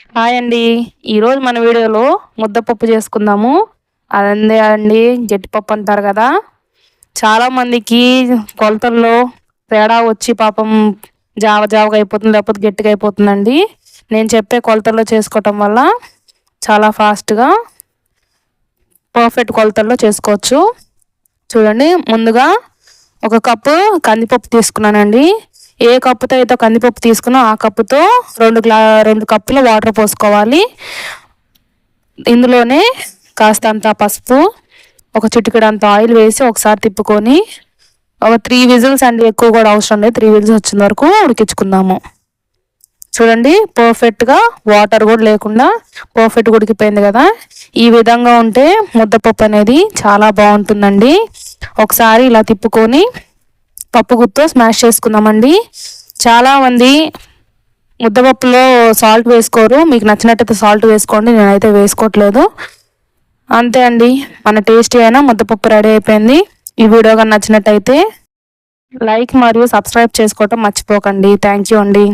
Hi అండి. ఈరోజు మన వీడియోలో ముద్దపప్పు చేసుకుందాము. అదే అండి జట్టిపప్పు అంటారు కదా. చాలామందికి కొలతల్లో తేడా వచ్చి పాపం జావ జావగా అయిపోతుంది లేకపోతే గట్టిగా అయిపోతుందండి. నేను చెప్పే కొలతల్లో చేసుకోవటం వల్ల చాలా ఫాస్ట్గా పర్ఫెక్ట్ కొలతల్లో చేసుకోవచ్చు. చూడండి ముందుగా ఒక కప్పు కందిపప్పు తీసుకున్నానండి. ఏ కప్పుతో అయితే కందిపప్పు తీసుకున్నా ఆ కప్పుతో రెండు గ్లా రెండు కప్పులు వాటర్ పోసుకోవాలి. ఇందులోనే కాస్తంత పసుపు ఒక చిటికెడంత ఆయిల్ వేసి ఒకసారి తిప్పుకొని ఒక త్రీ విజిల్స్ అండి ఎక్కువ కూడా అవసరం లేదు త్రీ విజిల్స్ వచ్చిన వరకు ఉడికించుకుందాము. చూడండి పర్ఫెక్ట్గా వాటర్ కూడా లేకుండా పర్ఫెక్ట్ ఉడికిపోయింది కదా. ఈ విధంగా ఉంటే ముద్దపప్పు అనేది చాలా బాగుంటుందండి. ఒకసారి ఇలా తిప్పుకొని పప్పు గుత్తో స్మాష్ చేసుకుందామండి. చాలామంది ముద్దపప్పులో సాల్ట్ వేసుకోరు. మీకు నచ్చినట్టయితే సాల్ట్ వేసుకోండి. నేనైతే వేసుకోవట్లేదు. అంతే అండి. మన టేస్టీ అయినా ముద్దపప్పు రెడీ అయిపోయింది. ఈ వీడియో కానీ నచ్చినట్టయితే లైక్ మరియు సబ్స్క్రైబ్ చేసుకోవటం మర్చిపోకండి. థ్యాంక్ యూ అండి.